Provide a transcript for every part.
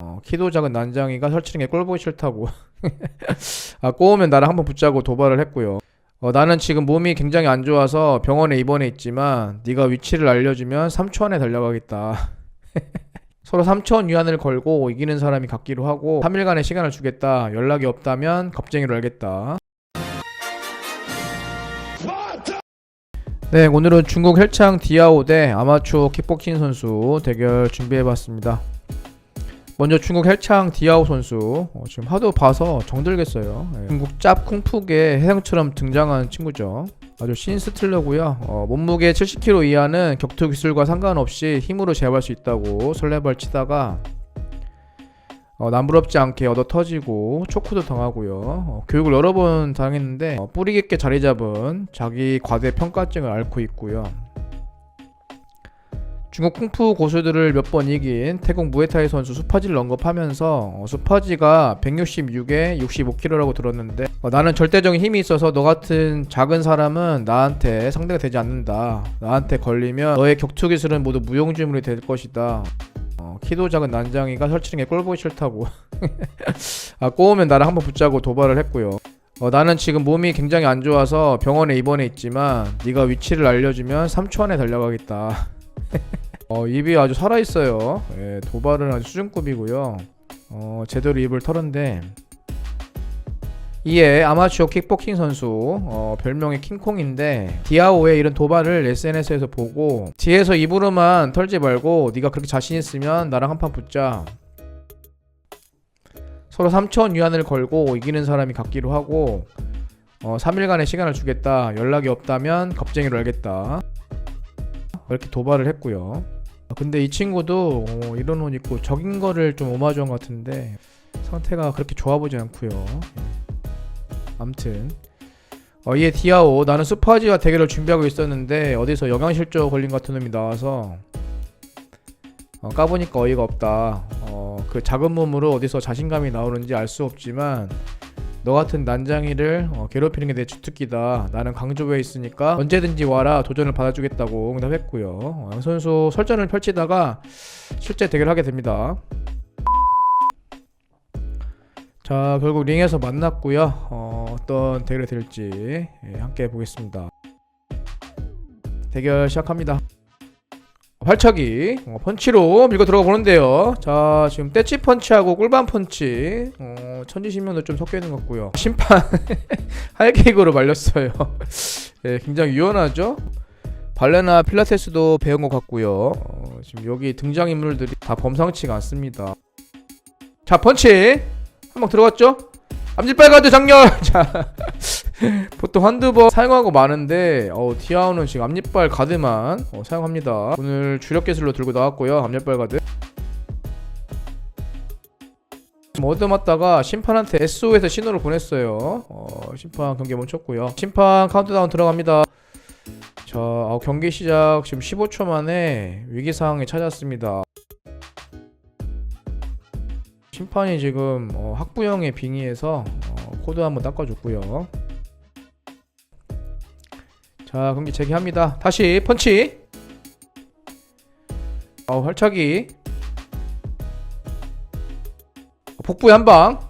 어, 키도 작은 난장이가 설치는 게 꼴보기 싫다고. 아 꼬우면 나랑 한번 붙자고 도발을 했고요. 어, 나는 지금 몸이 굉장히 안 좋아서 병원에 입원해 있지만 네가 위치를 알려주면 3초 안에 달려가겠다. 서로 3천 위안을 걸고 이기는 사람이 갖기로 하고 3일간의 시간을 주겠다. 연락이 없다면 겁쟁이로 알겠다. 네 오늘은 중국 헬창 디아오 대 아마추어 킥복싱 선수 대결 준비해봤습니다 먼저 중국 헬창 디아오 선수 어, 지금 하도 봐서 정들겠어요 예. 중국 짭 쿵푸계 해상처럼 등장한 친구죠 아주 신 스틸러고요 어, 몸무게 70kg 이하는 격투 기술과 상관없이 힘으로 제압할 수 있다고 설레발 치다가 어, 남부럽지 않게 얻어 터지고 초크도 당하고요. 어, 교육을 여러 번 당했는데 어, 뿌리 깊게 자리 잡은 자기 과대 평가증을 앓고 있고요. 중국 쿵푸 고수들을 몇 번 이긴 태국 무에타이 선수 수파지를 언급하면서 어, 수파지가 166에 65kg라고 들었는데 어, 나는 절대적인 힘이 있어서 너 같은 작은 사람은 나한테 상대가 되지 않는다. 나한테 걸리면 너의 격투 기술은 모두 무용지물이 될 것이다. 어, 키도 작은 난장이가 설치는 게 꼴보기 싫다고 아 꼬우면 나랑 한번 붙자고 도발을 했고요 어, 나는 지금 몸이 굉장히 안 좋아서 병원에 입원해 있지만 네가 위치를 알려주면 3초 안에 달려가겠다 어, 입이 아주 살아있어요. 예, 도발은 아주 수준급이고요. 어, 제대로 입을 털었는데. 이에 아마추어 킥복싱 선수 어, 별명이 킹콩인데 디아오의 이런 도발을 SNS에서 보고 뒤에서 입으로만 털지 말고 네가 그렇게 자신 있으면 나랑 한판 붙자. 서로 3천 위안을 걸고 이기는 사람이 갖기로 하고 어, 3일간의 시간을 주겠다. 연락이 없다면 겁쟁이로 알겠다. 이렇게 도발을 했고요. 아, 근데 이 친구도 어, 이런 옷 입고 적인 거를 좀 오마주한 것 같은데 상태가 그렇게 좋아 보지 않고요. 암튼. 어, 이에 디아오 나는 슈퍼지와 대결을 준비하고 있었는데 어디서 영양실조 걸린 것 같은 놈이 나와서 어, 까보니까 어이가 없다. 어, 그 작은 몸으로 어디서 자신감이 나오는지 알 수 없지만 너 같은 난장이를 어, 괴롭히는 게 내 주특기다. 나는 강조부에 있으니까 언제든지 와라. 도전을 받아주겠다고 응답했고요. 어, 양 선수 설전을 펼치다가 실제 대결하게 됩니다. 자 결국 링에서 만났고요. 어, 어떤 대결이 될지 예, 함께 보겠습니다. 대결 시작합니다 활차기 어, 펀치로 밀고 들어가 보는데요. 자 지금 떼치 펀치하고 꿀밤 펀치 어, 천지신명도 좀 섞여 있는 것 같고요. 심판 하이킥으로 말렸어요. 예, 굉장히 유연하죠? 발레나 필라테스도 배운 것 같고요. 어, 지금 여기 등장인물들이 다 범상치가 않습니다. 자 펀치! 한방 들어갔죠? 앞니빨 장렬! 자, 보통 한두 번 사용하고 마는데, 어, 디아오는 지금 앞니빨 가드만 어, 사용합니다. 오늘 주력 기술로 들고 나왔고요. 앞니빨 가드. 얻어맞다가 심판한테 SO에서 신호를 보냈어요. 어, 심판 경기 멈췄고요. 심판 카운트다운 들어갑니다. 자, 어, 경기 시작 지금 15초 만에 위기 상황에 찾았습니다. 심판이 지금 어, 학부형에 빙의해서 어, 코드 한번 닦아줬고요. 자 경기 재개합니다. 다시 펀치. 어, 활차기. 어, 복부에 한 방.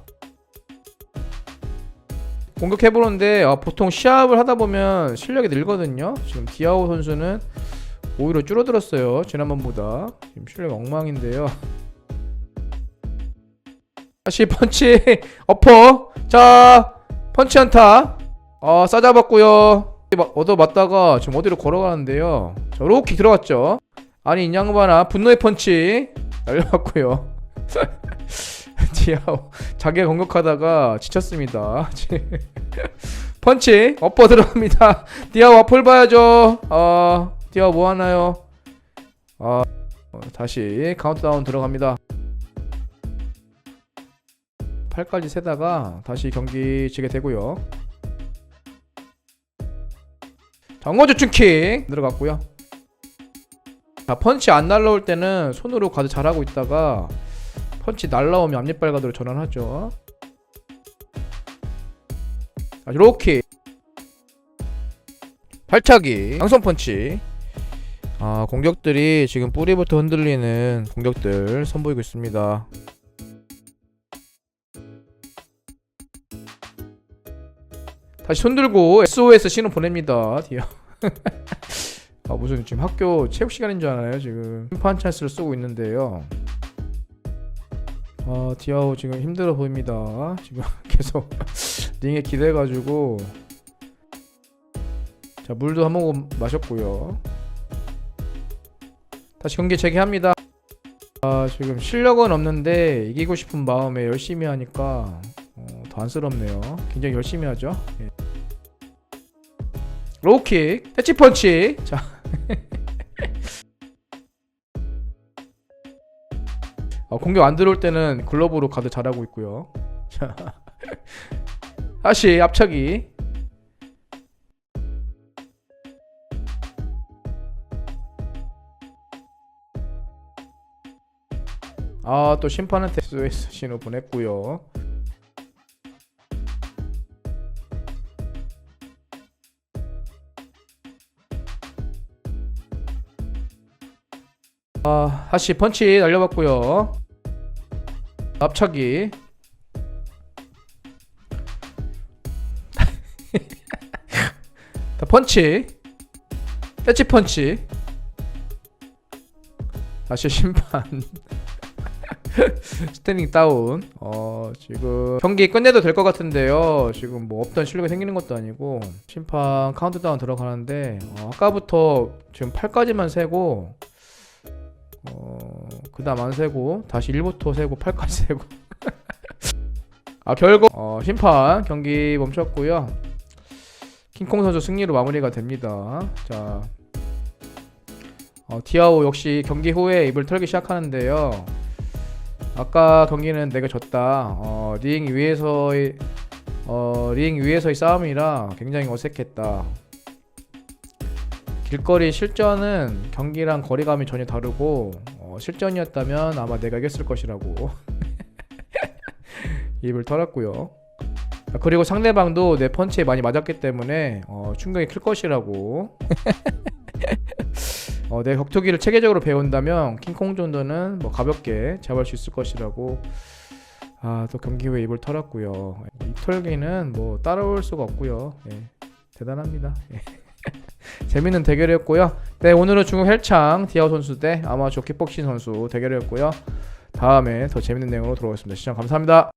공격해보는데 어, 보통 시합을 하다 보면 실력이 늘거든요. 지금 디아오 선수는 오히려 줄어들었어요. 지난번보다. 지금 실력 엉망인데요. 다시 펀치 어퍼 자 펀치 안타 어 싸잡았고요 얻어 맞다가 지금 어디로 걸어가는데요? 자 로키 들어갔죠? 아니 이 양반아 분노의 펀치. 날려갔고요. 디아오 자기가 공격하다가 지쳤습니다. 펀치 어퍼 들어갑니다. 디아오 앞을 봐야죠. 어 디아오 뭐하나요? 어 다시 카운트다운 들어갑니다. 8까지 세다가 다시 경기 지게 되고요. 정거주 춘킥 들어갔고요. 자 펀치 안 날라올 때는 손으로 가드 잘하고 있다가 펀치 날라오면 앞니빨 가드로 전환하죠. 자 로키 발차기 양손 펀치 아 공격들이 지금 뿌리부터 흔들리는 공격들 선보이고 있습니다. 다시 손 들고 SOS 신호 보냅니다. 디아. 아 무슨 지금 학교 체육 시간인 줄 알아요 지금 심판 찬스를 쓰고 있는데요. 아 디아오 지금 힘들어 보입니다. 지금 계속 링에 기대가지고 자 물도 한 모금 마셨고요. 다시 경기 재개합니다. 아 지금 실력은 없는데 이기고 싶은 마음에 열심히 하니까 어, 더 안쓰럽네요. 굉장히 열심히 하죠. 예. 로우킥, 해치펀치. 자. 어, 공격 안 들어올 때는 글러브로 가드 잘하고 있고요. 자. 다시 앞차기. 아 또 심판한테 SOS 신호 보냈고요. 아 다시 펀치 날려봤고요. 앞차기. 자, 펀치. 패치 펀치. 다시 심판. 스탠딩 다운. 어, 지금 경기 끝내도 될 것 같은데요. 지금 뭐 없던 실력이 생기는 것도 아니고 심판 카운트다운 들어가는데 어, 아까부터 지금 8까지만 세고 어, 그 다음 안 세고 다시 1부터 세고 8까지 세고 아 결국 어, 심판 경기 멈췄고요. 킹콩 선수 승리로 마무리가 됩니다. 자, 어, 디아오 역시 경기 후에 입을 털기 시작하는데요. 아까 경기는 내가 졌다. 어, 링 위에서의 어, 링 위에서의 싸움이라 굉장히 어색했다. 길거리 실전은 경기랑 거리감이 전혀 다르고 어, 실전이었다면 아마 내가 이겼을 것이라고 입을 털었고요. 아, 그리고 상대방도 내 펀치에 많이 맞았기 때문에 어, 충격이 클 것이라고. 어, 내 격투기를 체계적으로 배운다면 킹콩 정도는 뭐 가볍게 잡을 수 있을 것이라고. 아 또 경기 후에 입을 털었고요. 이 털기는 뭐 따라올 수가 없고요. 예, 대단합니다. 예. 재밌는 대결이었고요. 네 오늘은 중국 헬창 디아오 선수 대 아마추어 킥복싱 선수 대결이었고요. 다음에 더 재밌는 내용으로 돌아오겠습니다. 시청 감사합니다.